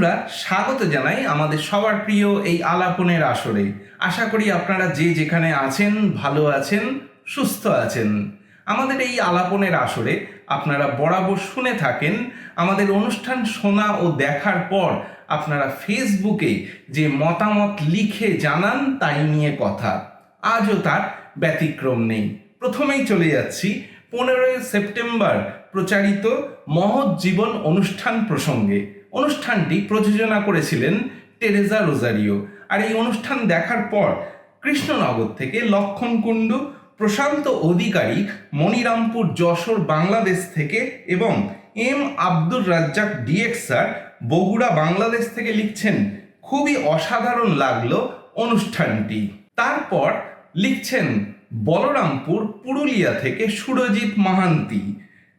বন্ধুরা, স্বাগত জানাই আমাদের সবার প্রিয় এই আলাপনের আসরে। আশা করি আপনারা যে যেখানে আছেন, ভালো আছেন, সুস্থ আছেন। আমাদের এই আলাপনের আসরে আপনারা বরাবর শুনে থাকেন, আমাদের অনুষ্ঠান শোনা ও দেখার পর আপনারা ফেসবুকে যে মতামত লিখে জানান, তাই নিয়ে কথা। আজও তার ব্যতিক্রম নেই। প্রথমেই চলে যাচ্ছি, পনেরোই সেপ্টেম্বর প্রচারিত মহৎ জীবন অনুষ্ঠান প্রসঙ্গে। অনুষ্ঠানটি প্রযোজনা করেছিলেন টেরেজা রোজারিও। আর এই অনুষ্ঠান দেখার পর কৃষ্ণনগর থেকে লক্ষণ কুণ্ডু প্রশান্ত অধিকারী মনিরামপুর যশোর, বাংলাদেশ থেকে এবং M Abdur Razzak DX sir, Bogura, Bangladesh থেকে লিখছেন, খুবই অসাধারণ লাগল অনুষ্ঠানটি। তারপর লিখছেন, বলরামপুর, পুরুলিয়া থেকে সুরজিৎ মাহান্তি।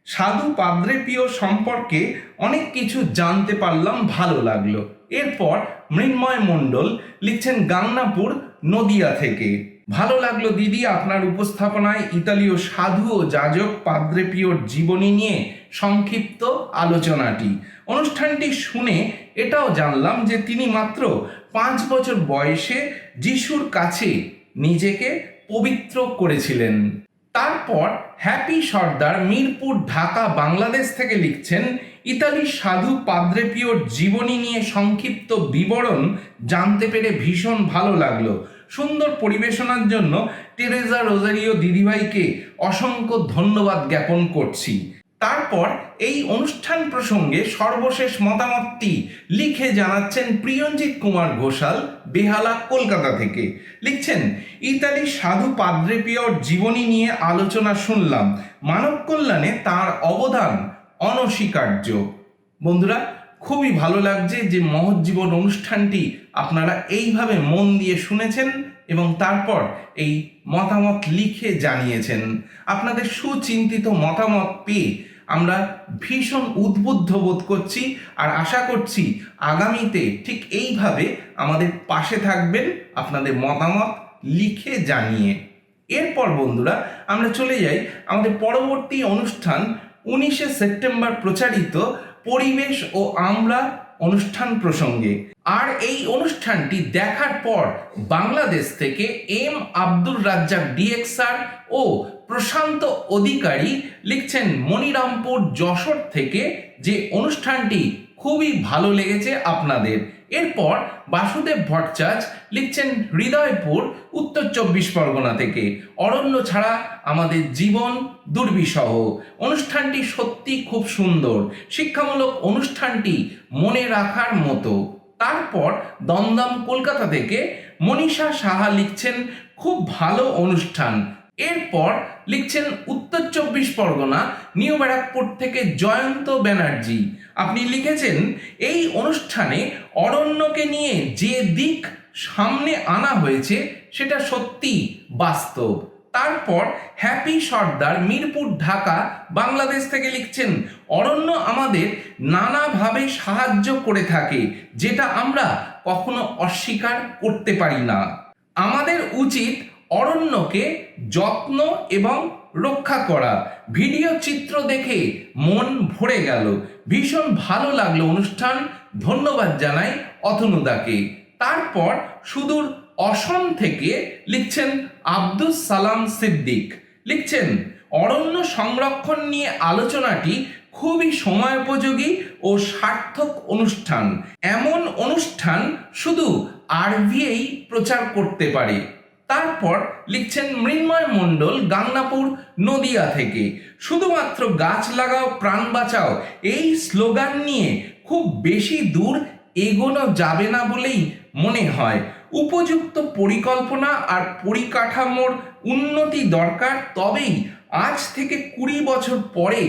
সাধু পাদ্রেপিও সম্পর্কে অনেক কিছু জানতে পারলাম, ভালো লাগল। এরপর মৃন্ময় মণ্ডল লিখছেন গাংনাপুর নদিয়া থেকে। ভালো লাগল দিদি আপনার উপস্থাপনায় ইতালীয় সাধু ও যাজক পাদ্রেপিওর জীবনী নিয়ে সংক্ষিপ্ত আলোচনাটি। অনুষ্ঠানটি শুনে এটাও জানলাম যে তিনি মাত্র পাঁচ বছর বয়সে যিশুর কাছে নিজেকে পবিত্র করেছিলেন। তারপর হ্যাপি সর্দার মিরপুর, ঢাকা, বাংলাদেশ থেকে লিখছেন, ইতালির সাধু পাদ্রেপিওর জীবনী নিয়ে সংক্ষিপ্ত বিবরণ জানতে পেরে ভীষণ ভালো লাগল। সুন্দর পরিবেশনার জন্য টেরেজা রোজারিও দিদিভাইকে অসংখ্য ধন্যবাদ জ্ঞাপন করছি। তারপর এই অনুষ্ঠান প্রসঙ্গে সর্বশেষ মতামতটি লিখে জানাচ্ছেন প্রিয়ঞ্জিত কুমার ঘোষাল, বেহালা, কলকাতা থেকে। লিখছেন ইতালির সাধু পাদ্রেপিয়র জীবনী নিয়ে আলোচনা শুনলাম। মানব কল্যাণে তার অবদান অনস্বীকার্য। বন্ধুরা, খুবই ভালো লাগছে যে মহৎ জীবন অনুষ্ঠানটি আপনারা এইভাবে মন দিয়ে শুনেছেন এবং তারপর এই মতামত লিখে জানিয়েছেন। আপনাদের সুচিন্তিত মতামত পেয়ে আমরা ভীষণ উদ্বুদ্ধ বোধ করছি আর আশা করছি আগামীতে ঠিক এইভাবে আমাদের পাশে থাকবেন আপনাদের মতামত লিখে জানিয়ে। এরপর বন্ধুরা, আমরা চলে যাই আমাদের পরবর্তী অনুষ্ঠান উনিশে সেপ্টেম্বর প্রচারিত পরিবেশ ও আমরা অনুষ্ঠান প্রসঙ্গে। আর এই অনুষ্ঠানটি দেখার পর বাংলাদেশ থেকে এম আব্দুর রাজ্জাক ডিএক্সআর ও প্রশান্ত অধিকারী লিখছেন মনিরামপুর যশোর থেকে যে অনুষ্ঠানটি খুবই ভালো লেগেছে আপনাদের। এরপর বাসুদেব ভট্টাচার্য লিখছেন হৃদয়পুর, উত্তর চব্বিশ পরগনা থেকে। অরণ্য ছাড়া আমাদের জীবন দুর্বিষহ। অনুষ্ঠানটি সত্যি খুব সুন্দর। শিক্ষামূলক অনুষ্ঠানটি মনে রাখার মতো। তারপর দমদম কলকাতা থেকে মনীষা সাহা লিখছেন, খুব ভালো অনুষ্ঠান। এরপর লিখছেন উত্তর চব্বিশ পরগনা, নিউ ব্যারাকপুর থেকে জয়ন্ত ব্যানার্জি। আপনি লিখেছেন, এই অনুষ্ঠানে অরণ্যকে নিয়ে যে দিক সামনে আনা হয়েছে, সেটা সত্যি বাস্তব। তারপর হ্যাপি সর্দার, মিরপুর, ঢাকা, বাংলাদেশ থেকে লিখছেন, অরণ্য আমাদের নানাভাবে সাহায্য করে থাকে, যেটা আমরা কখনো অস্বীকার করতে পারি না। আমাদের উচিত অরণ্যকে যত্ন এবং রক্ষা করা। ভিডিও চিত্র দেখে মন ভরে গেল। ভীষণ ভালো লাগল অনুষ্ঠান। ধন্যবাদ জানাই অতনুদাকে। তারপর সুদূর অসম থেকে লিখছেন আব্দুস সালাম সিদ্দিক। লিখছেন, অরণ্য সংরক্ষণ নিয়ে আলোচনাটি খুবই সময়োপযোগী ও সার্থক অনুষ্ঠান। এমন অনুষ্ঠান শুধু আরভিএই প্রচার করতে পারে। তারপর লিখছেন মৃন্ময় মণ্ডল গাংনাপুর নদিয়া থেকে। শুধুমাত্র গাছ লাগাও, প্রাণ বাঁচাও, এই স্লোগান নিয়ে খুব বেশি দূর এগোনো যাবে না বলেই মনে হয়। উপযুক্ত পরিকল্পনা আর পরিকাঠামোর উন্নতি দরকার, তবেই আজ থেকে কুড়ি বছর পরে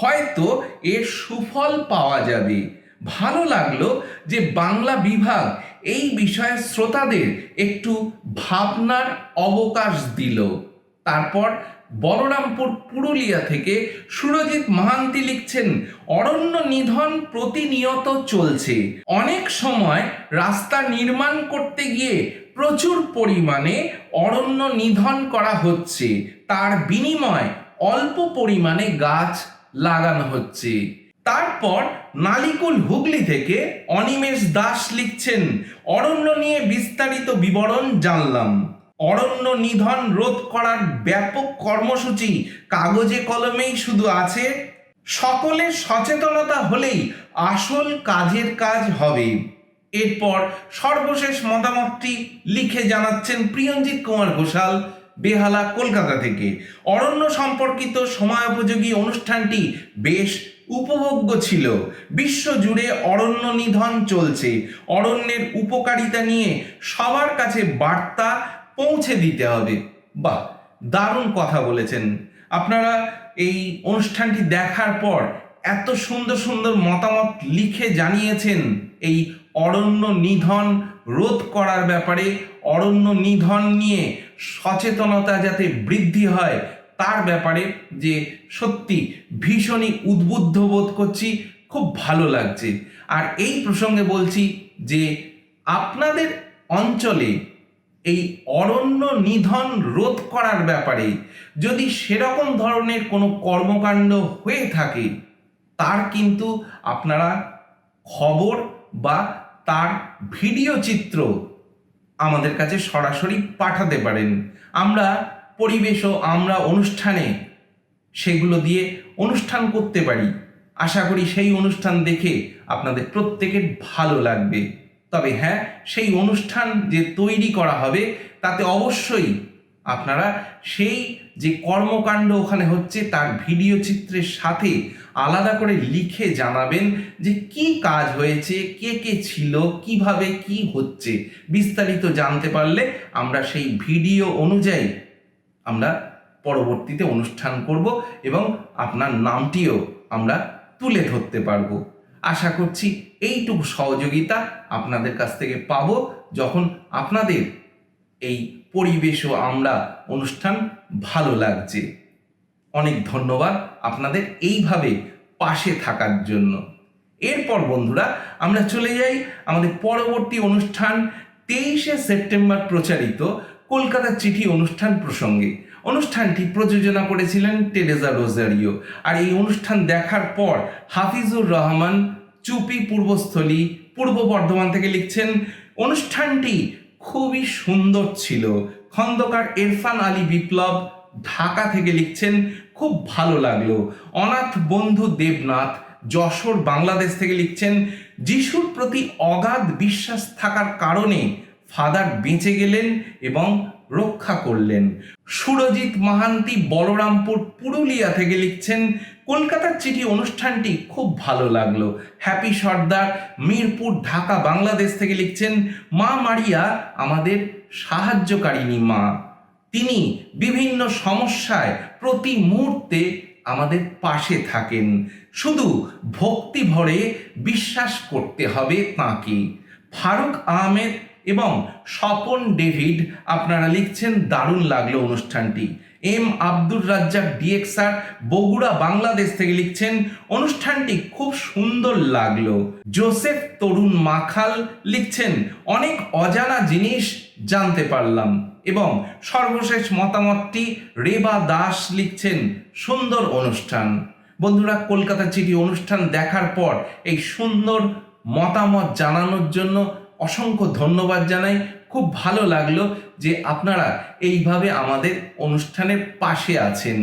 হয়তো এর সুফল পাওয়া যাবে। ভালো লাগল যে বাংলা বিভাগ এই বিষয়ে শ্রোতাদের একটু ভাবনার অবকাশ দিল। তারপর বলরামপুর পুরুলিয়া থেকে সুরজিৎ মাহান্তি লিখছেন, অরণ্য নিধন প্রতিনিয়ত চলছে। অনেক সময় রাস্তা নির্মাণ করতে গিয়ে প্রচুর পরিমাণে অরণ্য নিধন করা হচ্ছে। তার বিনিময় অল্প পরিমাণে গাছ লাগানো হচ্ছে। তারপর নালিকুল হুগলি থেকে অনিমেষ দাস লিখছেন, অরণ্য নিয়ে বিস্তারিত বিবরণ জানলাম। অরণ্য নিধন রোধ করার ব্যাপক কর্মসূচি, কাগজে কলমেই শুধু আছে। সকলের সচেতনতা হলেই আসল কাজের কাজ হবে। এরপর সর্বশেষ মতামতটি লিখে জানাচ্ছেন প্রিয়ঞ্জিৎ কুমার ঘোষাল, বেহালা, কলকাতা থেকে। অরণ্য সম্পর্কিত সময়োপযোগী অনুষ্ঠানটি বেশ উপভোগ্য ছিল। বিশ্বজুড়ে অরণ্য নিধন চলছে। অরণ্যের উপকারিতা নিয়ে সবার কাছে বার্তা পৌঁছে দিতে হবে। বাহ, দারুণ কথা বলেছেন। আপনারা এই অনুষ্ঠানটি দেখার পর এত সুন্দর সুন্দর মতামত লিখে জানিয়েছেন এই অরণ্য নিধন রোধ করার ব্যাপারে। অরণ্য নিধন নিয়ে সচেতনতা যাতে বৃদ্ধি হয় তার ব্যাপারে যে সত্যি ভীষণই উদ্বুদ্ধ বোধ করছি, খুব ভালো লাগছে। আর এই প্রসঙ্গে বলছি যে আপনাদের অঞ্চলে এই অরণ্য নিধন রোধ করার ব্যাপারে যদি সেরকম ধরনের কোনো কর্মকাণ্ড হয়ে থাকে, তার কিন্তু আপনারা খবর বা তার ভিডিও চিত্র আমাদের কাছে সরাসরি পাঠাতে পারেন। আমরা পরিবেশ ও আমরা অনুষ্ঠানে সেগুলো দিয়ে অনুষ্ঠান করতে পারি। আশা করি সেই অনুষ্ঠান দেখে আপনাদের প্রত্যেকের ভালো লাগবে। তবে হ্যাঁ সেই অনুষ্ঠান যে তৈরি করা হবে, তাতে অবশ্যই আপনারা সেই যে কর্মকাণ্ড ওখানে হচ্ছে, তার ভিডিও চিত্রের সাথে আলাদা করে লিখে জানাবেন যে কি কাজ হয়েছে, কে কে ছিল, কীভাবে কি হচ্ছে। বিস্তারিত জানতে পারলে আমরা সেই ভিডিও অনুযায়ী আমরা পরবর্তীতে অনুষ্ঠান করব এবং আপনার নামটিও আমরা তুলে ধরতে পারব। আশা করছি এইটুকু সহযোগিতা আপনাদের কাছ থেকে পাব যখন আপনাদের এই পরিবেশ ও আমরা অনুষ্ঠান ভালো লাগছে। অনেক ধন্যবাদ আপনাদের এইভাবে পাশে থাকার জন্য। এরপর বন্ধুরা আমরা চলে যাই আমাদের পরবর্তী অনুষ্ঠান তেইশে সেপ্টেম্বর প্রচারিত কলকাতা চিঠি অনুষ্ঠান প্রসঙ্গে। অনুষ্ঠানটি প্রযোজনা করেছিলেন টেরেজা রোজারিও। আর এই অনুষ্ঠান দেখার পর হাফিজুর রহমান চুপি পূর্বস্থলী, পূর্ব বর্ধমান থেকে লিখছেন, অনুষ্ঠানটি খুবই সুন্দর ছিল। খন্দকার ইরফান আলী বিপ্লব ঢাকা থেকে লিখছেন, খুব ভালো লাগল। অনাথ বন্ধু দেবনাথ যশোর, বাংলাদেশ থেকে লিখছেন, যিশুর প্রতি অগাধ বিশ্বাস থাকার কারণে ফাদার বেঁচে গেলেন এবং রক্ষা করলেন। সুরজিৎ মাহান্তি বলরামপুর পুরুলিয়া থেকে লিখছেন, কলকাতার চিঠি অনুষ্ঠানটি খুব ভালো লাগল। হ্যাপি সর্দার, মিরপুর, ঢাকা, বাংলাদেশ থেকে লিখছেন, মা মারিয়া আমাদের সাহায্যকারিণী মা। তিনি বিভিন্ন সমস্যায় প্রতি মুহূর্তে আমাদের পাশে থাকেন। শুধু ভক্তি ভরে বিশ্বাস করতে হবে তাঁকে। ফারুক আহমেদ এবং স্বপন ডেভিড, আপনারা লিখছেন, দারুণ লাগল অনুষ্ঠানটি। এম আব্দুর রাজ্জাক ডিএক্সার বগুড়া, বাংলাদেশ থেকে লিখছেন, অনুষ্ঠানটি খুব সুন্দর লাগল। জোসেফ তরুণ মাখাল লিখছেন, অনেক অজানা জিনিস জানতে পারলাম। এবং সর্বশেষ মতামতটি, রেবা দাস লিখছেন, সুন্দর অনুষ্ঠান। বন্ধুরা, কলকাতা চিঠি অনুষ্ঠান দেখার পর এই সুন্দর মতামত জানানোর জন্য অসংখ্য ধন্যবাদ জানাই। খুব ভালো লাগল যে আপনারা এইভাবে আমাদের অনুষ্ঠানের পাশে আছেন।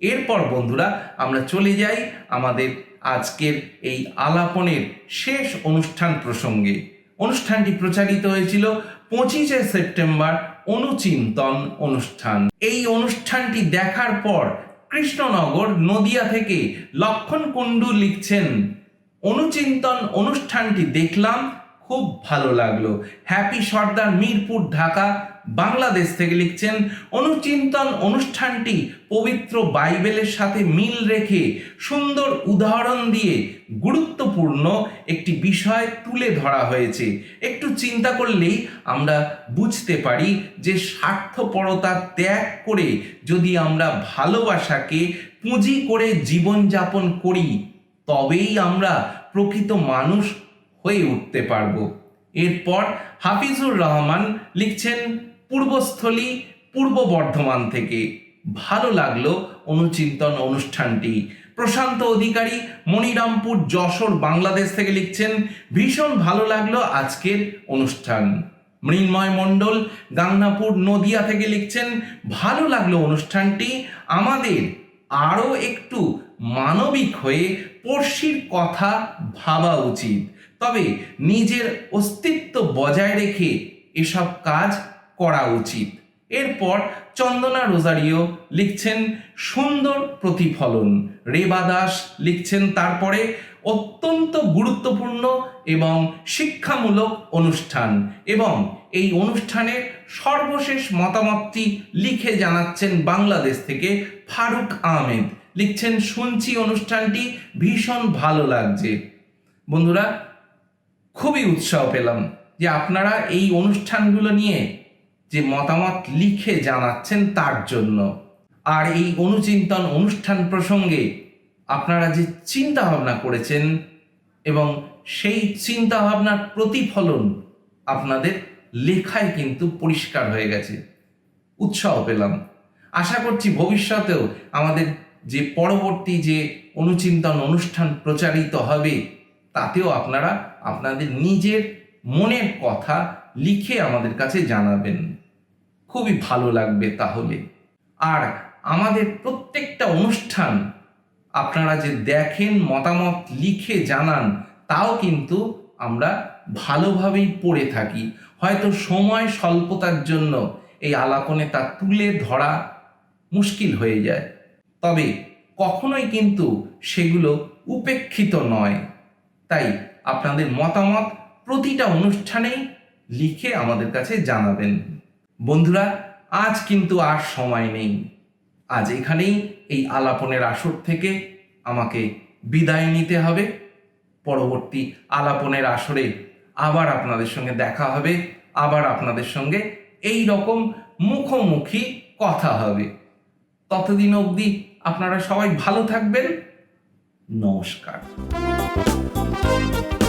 এরপর বন্ধুরা, আমরা চলে যাই আমাদের আজকের এই আলাপনের শেষ অনুষ্ঠান প্রসঙ্গে। অনুষ্ঠানটি প্রচারিত হয়েছিল পঁচিশে সেপ্টেম্বর অনুচিন্তন অনুষ্ঠান। এই অনুষ্ঠানটি দেখার পর কৃষ্ণনগর, নদিয়া থেকে লক্ষণ কুণ্ডু লিখছেন, অনুচিন্তন অনুষ্ঠানটি দেখলাম খুব ভালো লাগল। হ্যাপি সর্দার মিরপুর, ঢাকা, বাংলাদেশ থেকে লিখছেন, অনুচিন্তন অনুষ্ঠানটি পবিত্র বাইবেলের সাথে মিল রেখে সুন্দর উদাহরণ দিয়ে গুরুত্বপূর্ণ একটি বিষয় তুলে ধরা হয়েছে। একটু চিন্তা করলেই আমরা বুঝতে পারি যে স্বার্থপরতা ত্যাগ করে যদি আমরা ভালোবাসাকে পুঁজি করে জীবনযাপন করি, তবেই আমরা প্রকৃত মানুষ হয়ে উঠতে পারব। এরপর হাফিজুর রহমান লিখছেন, পূর্বস্থলী, পূর্ব বর্ধমান থেকে। ভালো লাগল অনুচিন্তন অনুষ্ঠানটি। প্রশান্ত অধিকারী মনিরামপুর যশোর, বাংলাদেশ থেকে লিখছেন, ভীষণ ভালো লাগল আজকের অনুষ্ঠান। মৃন্ময় মণ্ডল গাংনাপুর নদিয়া থেকে লিখছেন, ভালো লাগল অনুষ্ঠানটি। আমাদের আরও একটু মানবিক হয়ে পড়শির কথা ভাবা উচিত। তবে নিজের অস্তিত্ব বজায় রেখে এসব কাজ করা উচিত। এরপর চন্দনা রোজারিও লিখছেন, সুন্দর প্রতিফলন। রেবা দাস লিখছেন, তারপরে অত্যন্ত গুরুত্বপূর্ণ এবং শিক্ষামূলক অনুষ্ঠান। এবং এই অনুষ্ঠানের সর্বশেষ মতামতটি লিখে জানাচ্ছেন বাংলাদেশ থেকে ফারুক আহমেদ। লিখছেন, শুনছি অনুষ্ঠানটি ভীষণ ভালো লাগছে। বন্ধুরা খুবই উৎসাহ পেলাম যে আপনারা এই অনুষ্ঠানগুলো নিয়ে যে মতামত লিখে জানাচ্ছেন তার জন্য। আর এই অনুচিন্তন অনুষ্ঠান প্রসঙ্গে আপনারা যে চিন্তা ভাবনা করেছেন এবং সেই চিন্তা ভাবনার প্রতিফলন আপনাদের লেখায় কিন্তু পরিষ্কার হয়ে গেছে। উৎসাহ পেলাম। আশা করছি ভবিষ্যতেও আমাদের যে পরবর্তী যে অনুচিন্তন অনুষ্ঠান প্রচারিত হবে তাতেও আপনারা আপনাদের নিজের মনের কথা লিখে আমাদের কাছে জানাবেন। খুবই ভালো লাগবে তাহলে। আর আমাদের প্রত্যেকটা অনুষ্ঠান আপনারা যে দেখেন, মতামত লিখে জানান, তাও কিন্তু আমরা ভালোভাবেই পড়ে থাকি। হয়তো সময় স্বল্পতার জন্য এই আলাপনে তা তুলে ধরা মুশকিল হয়ে যায়। তবে কখনোই কিন্তু সেগুলো উপেক্ষিত নয়। তাই আপনাদের মতামত প্রতিটা অনুষ্ঠানেই লিখে আমাদের কাছে জানাবেন। বন্ধুরা, আজ কিন্তু আর সময় নেই। আজ এখানেই এই আলাপনের আসর থেকে আমাকে বিদায় নিতে হবে। পরবর্তী আলাপনের আসরে আবার আপনাদের সঙ্গে দেখা হবে, আবার আপনাদের সঙ্গে এই রকম মুখোমুখি কথা হবে। ততদিন অবধি আপনারা সবাই ভালো থাকবেন। নমস্কার। Música